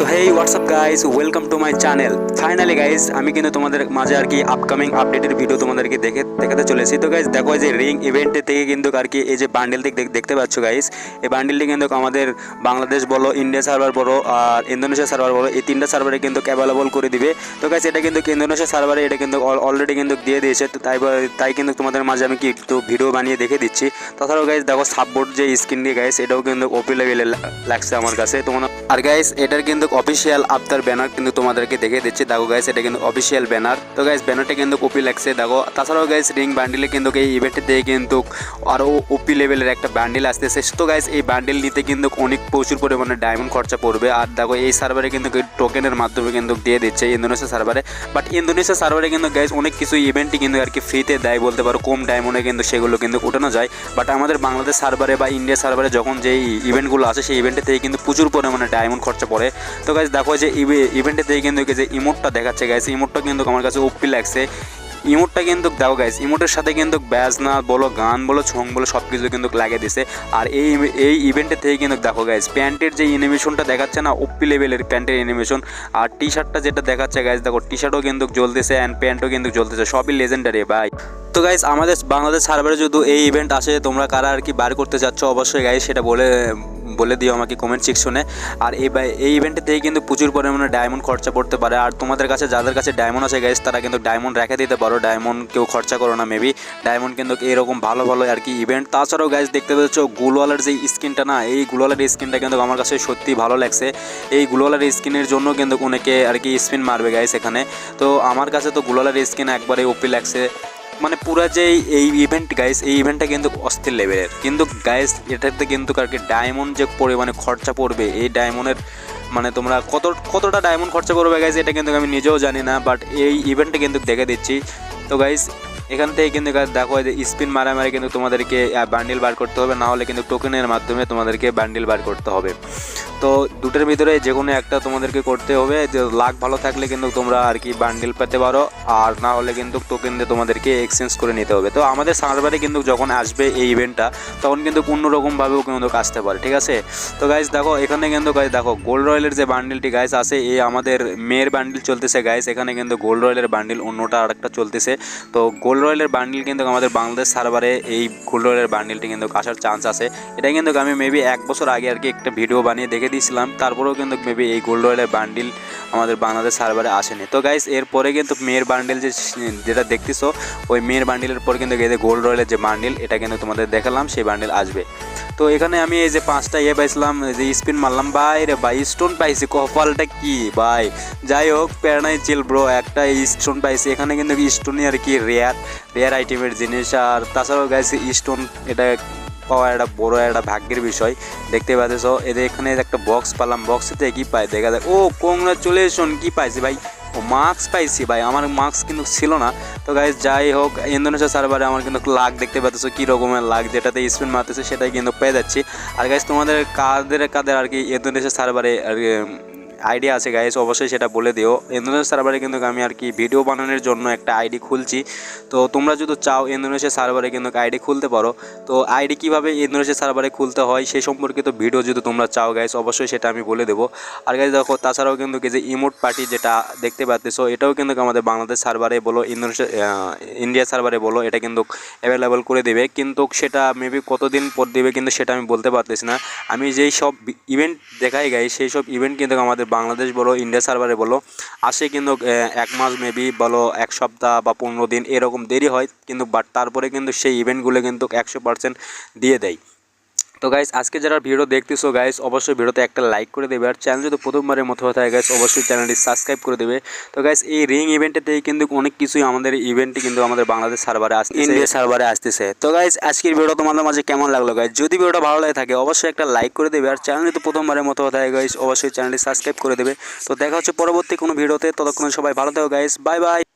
তো hey WhatsApp guys welcome to my channel finally guys আমি কিন্তু তোমাদের মাঝে আর কি আপকামিং আপডেটের ভিডিও তোমাদেরকে দেখে দেখাতে চলেছি। তো গাইস দেখো যে রিং ইভেন্টের থেকে কিন্তু আর কি এই যে বান্ডেলটি দেখতে পাচ্ছ গাইস এই বান্ডেলটি কিন্তু আমাদের বাংলাদেশ বলো ইন্ডিয়া সার্ভার বলো, আর ইন্দোনেশিয়া সার্ভার বলো, এই তিনটা সার্ভারে কিন্তু অ্যাভেলেবল করে দিবে। তো গাইস এটা কিন্তু ইন্দোনেশিয়া সার্ভারে এটা কিন্তু অলরেডি কিন্তু দিয়ে দিয়েছে। তো তাই তাই কিন্তু তোমাদের মাঝে আমি কি একটু ভিডিও বানিয়ে দেখে দিচ্ছি। তাছাড়াও গাইস দেখো সাপোর্ট যে স্ক্রিন দিয়ে গাইস এটাও কিন্তু ওপি লেভেলে লাগছে আমার কাছে। তোমার আর গাইস এটার কিন্তু অফিসিয়াল আফতার ব্যানার কিন্তু তোমাদেরকে দেখে দিচ্ছে। দেখো গাইস এটা কিন্তু অফিসিয়াল ব্যানার তো গাইস ব্যানারটা কিন্তু কপি লাগছে, দেখো। তাছাড়াও গাইস রিং বান্ডিলে কিন্তু এই ইভেন্টের দিয়ে কিন্তু আরও ওপি লেভেলের একটা বান্ডিল আসতেছে। তো গাইস এই বান্ডিল নিতে কিন্তু অনেক প্রচুর পরিমাণে ডায়মন্ড খরচা পড়বে। আর দেখো, এই সার্ভারে কিন্তু টোকেনের মাধ্যমে কিন্তু দিয়ে দিচ্ছে ইন্দোনেশিয়া সার্ভারে বাট ইন্দোনেশিয়া সার্ভারে কিন্তু গাইস অনেক কিছু ইভেন্টই কিন্তু আর কি ফ্রিতে দেয় বলতে পারো। কম ডায়মন্ডে কিন্তু সেগুলো কিন্তু উঠানো যায়। বাট আমাদের বাংলাদেশ সার্ভারে বা ইন্ডিয়া সার্ভারে যখন যেই ইভেন্টগুলো আসে, সেই ইভেন্টের থেকে কিন্তু প্রচুর পরিমাণে ডায়মন্ড খরচা পড়ে। তো গাইস দেখো যে ইভেন্টের থেকে কিন্তু যে ইমোটটা দেখাচ্ছে গাইস ইমোটটা কিন্তু আমার কাছে ওপি লাগছে। ইমোটটা কিন্তু দাও গাইস ইমোটের সাথে কিন্তু ব্যাজনা বলো, গান বলো ছং বলো সব কিছু কিন্তু লাগিয়ে দিছে। আর এই এই ইভেন্টের থেকে কিন্তু দেখো গাইস প্যান্টের যে অ্যানিমেশনটা দেখাচ্ছে না ওপি লেভেলের প্যান্টের অ্যানিমেশন আর টি শার্টটা যেটা দেখাচ্ছে গাইস দেখো টি শার্টও কিন্তু জ্বলতেছে অ্যান্ড প্যান্টও কিন্তু জ্বলতেছে, সবই লেজেন্ডারি ভাই। তো গাইস আমাদের বাংলাদেশ সার্ভারে যদি এই ইভেন্ট আসে, তোমরা কারা আর কি বার করতে যাচ্ছ অবশ্যই গাইস সেটা বলে বলে দিও আমাকে কমেন্ট সেকশনে আর এই এই ইভেন্টের থেকে কিন্তু প্রচুর পরিমাণে ডায়মন্ড খরচা পড়তে পারে। আর তোমাদের কাছে যাদের কাছে ডায়মন্ড আছে গাইস তারা কিন্তু ডায়মন্ড রেখে দিতে পারো। ডায়মন্ড কেউ খরচা করো না মেবি ডায়মন্ড কিন্তু এরকম ভালো ভালো আর কি ইভেন্ট তাছাড়াও গাইস দেখতে পাচ্ছ গুলওয়ালার যে স্কিনটা না, এই গুলওয়ালার স্কিনটা কিন্তু আমার কাছে সত্যি ভালো লাগছে। এই গুলওয়ালার স্কিনের জন্য কিন্তু অনেকে আর কি স্পিন মারবে গাইস এখানে। তো আমার কাছে তো গুলওয়ালার স্কিন একবারে ওপি লাগছে। মানে পুরো যে এই ইভেন্ট গাইস এই ইভেন্টটা কিন্তু অস্থির লেভেলের কিন্তু গাইস এটাতে কিন্তু আর কি ডায়মন্ড যে পরিমাণে খরচা পড়বে, এই ডায়মন্ডের মানে তোমরা কত, কতটা ডায়মন্ড খরচা করবে গাইস এটা কিন্তু আমি নিজেও জানি না বাট এই ইভেন্টটা কিন্তু দেখে দিচ্ছি। তো গাইস এখান থেকে কিন্তু দেখো যে স্পিন মারামারি কিন্তু তোমাদেরকে বান্ডিল বার করতে হবে, না হলে কিন্তু টোকেনের মাধ্যমে তোমাদেরকে বান্ডিল বার করতে হবে। তো দুটোর ভিতরে যে কোনো একটা তোমাদেরকে করতে হবে। যে লাক ভালো থাকলে কিন্তু তোমরা আর কি বান্ডিল পেতে পারো। আর না হলে কিন্তু টোকেন দিয়ে তোমাদেরকে এক্সচেঞ্জ করে নিতে হবে। তো আমাদের সার্ভারে কিন্তু যখন আসবে এই ইভেন্টটা তখন কিন্তু অন্যরকমভাবেও কিন্তু আসতে পারে, ঠিক আছে? তো গাইজ দেখো, এখানে কিন্তু গাইজ দেখো গোল্ড রয়েলের যে বান্ডিলটি গাইজ আছে এই আমাদের মেয়ের বান্ডিল চলতেছে গাইজ এখানে কিন্তু গোল্ড রয়েলের বান্ডিল অন্যটা আরেকটা চলতেছে। তো গোল্ড রয়েলের বান্ডিল কিন্তু আমাদের বাংলাদেশ সার্ভারে এই গোল্ড রয়েলের বান্ডিলটি কিন্তু আসার চান্স আছে। এটা কিন্তু আমি মেবি এক বছর আগে আর কি একটা ভিডিও বানিয়ে দেখে দিয়েছিলাম। তারপরেও কিন্তু মেবি এই গোল্ড রয়েলের বান্ডিল আমাদের বাংলাদেশ সার্ভারে আসেনি। তো গাইস এরপরে কিন্তু মেয়ের বান্ডিল যে যেটা দেখতেছো, ওই মেয়ের বান্ডিলের পর কিন্তু যে গোল্ড রয়েলের যে বান্ডিল এটা কিন্তু তোমাদের দেখালাম, সেই বান্ডিল আসবে। তো এখানে আমি এই যে পাঁচটা ইয়ে পাইছিলাম যে স্পিন মারলাম। ভাই রে ভাই স্টোন পাইছি, কপালটা কি ভাই? যাই হোক প্যারানাই চিল ব্রো একটা স্টোন পাইছি। এখানে কিন্তু স্টোনই আর কি রেয়ার রেয়ার আইটেমের জিনিস। আর তাছাড়াও গাইছে স্টোন এটা পাওয়া একটা বড় একটা ভাগ্যের বিষয়। দেখতে পাচ্ছ, এদের এখানে একটা বক্স পেলাম। বক্সেতে কি পাই দেখা যায়, ও কংগ্রাচুলেশন কি পাইছি ভাই? ও মার্কস পাইছি ভাই, আমার মার্কস কিন্তু ছিল না। তো গাইজ যাই হোক, ইন্দোনেশিয়া সার্ভারে আমার কিন্তু লাগ দেখতে পাচ্ছ, কী রকমের লাগ যেটাতে স্পিন মারতেছে, সেটাই কিন্তু পেয়ে যাচ্ছি। আর গাইজ তোমাদের কাদের কাদের আর কি ইন্দোনেশিয়া সার্ভারে আর কি আইডিয়া আছে গাইস অবশ্যই সেটা বলে দিও। ইন্দোনেশিয়া সার্ভারে কিন্তু আমি আর কি ভিডিও বানানোর জন্য একটা আইডি খুলছি। তো তোমরা যদি চাও ইন্দোনেশিয়া সার্ভারে কিন্তু আইডি খুলতে পারো। তো আইডি কীভাবে ইন্দোনেশিয়া সার্ভারে খুলতে হয় সেই সম্পর্কিত ভিডিও যদি তোমরা চাও গাইস অবশ্যই সেটা আমি বলে দেবো। আর গাইস দেখো, তাছাড়াও কিন্তু যে ইমোট পার্টি যেটা দেখতে পাচ্ছ এটাও কিন্তু আমাদের বাংলাদেশ সার্ভারে বলো, ইন্দোনেশিয়া ইন্ডিয়া সার্ভারে বলো, এটা কিন্তু অ্যাভেলেবেল করে দেবে। কিন্তু সেটা মেবি কতদিন পর দেবে কিন্তু সেটা আমি বলতে পারতেছি না। আমি যেই সব ইভেন্ট দেখাই গাই সেই সব ইভেন্ট কিন্তু আমাদের বাংলাদেশ বলো ইন্ডিয়া সার্ভারে বলো, আসে কিন্তু এক মাস মেবি বলো, এক সপ্তাহ বা পনেরো দিন এরকম দেরি হয়, কিন্তু বাট তারপরে কিন্তু সেই ইভেন্টগুলো কিন্তু একশো পার্সেন্ট দিয়ে দেয়। তো গাইস আজকে যারা ভিডিও দেখতেছো গাইস অবশ্যই ভিডিওতে একটা লাইক করে দেবে। আর চ্যানেল যদি প্রথমবারের মতো হয়ে থাকে গাইস অবশ্যই চ্যানেলটি সাবস্ক্রাইব করে দেবে। তো গাইস এই রিং ইভেন্টের থেকে কিন্তু অনেক কিছুই আমাদের ইভেন্টে কিন্তু আমাদের বাংলাদেশ সার্ভারে আসছে ইন্ডিয়া সার্ভারে আসতেছে। তো গাইস আজকের ভিডিও তোমাদের মাঝে কেমন লাগল গাইস যদি ভিডিওটা ভালো লাগে থাকে, অবশ্যই একটা লাইক করে দেবে। আর চ্যানেল যদি প্রথমবারের মতো হয়ে থাকে গাইস অবশ্যই চ্যানেলটি সাবস্ক্রাইব করে দেবে। তো দেখা হচ্ছে পরবর্তী কোনো ভিডিওতে ততক্ষণ সবাই ভালো থাকো গাইস বাই বাই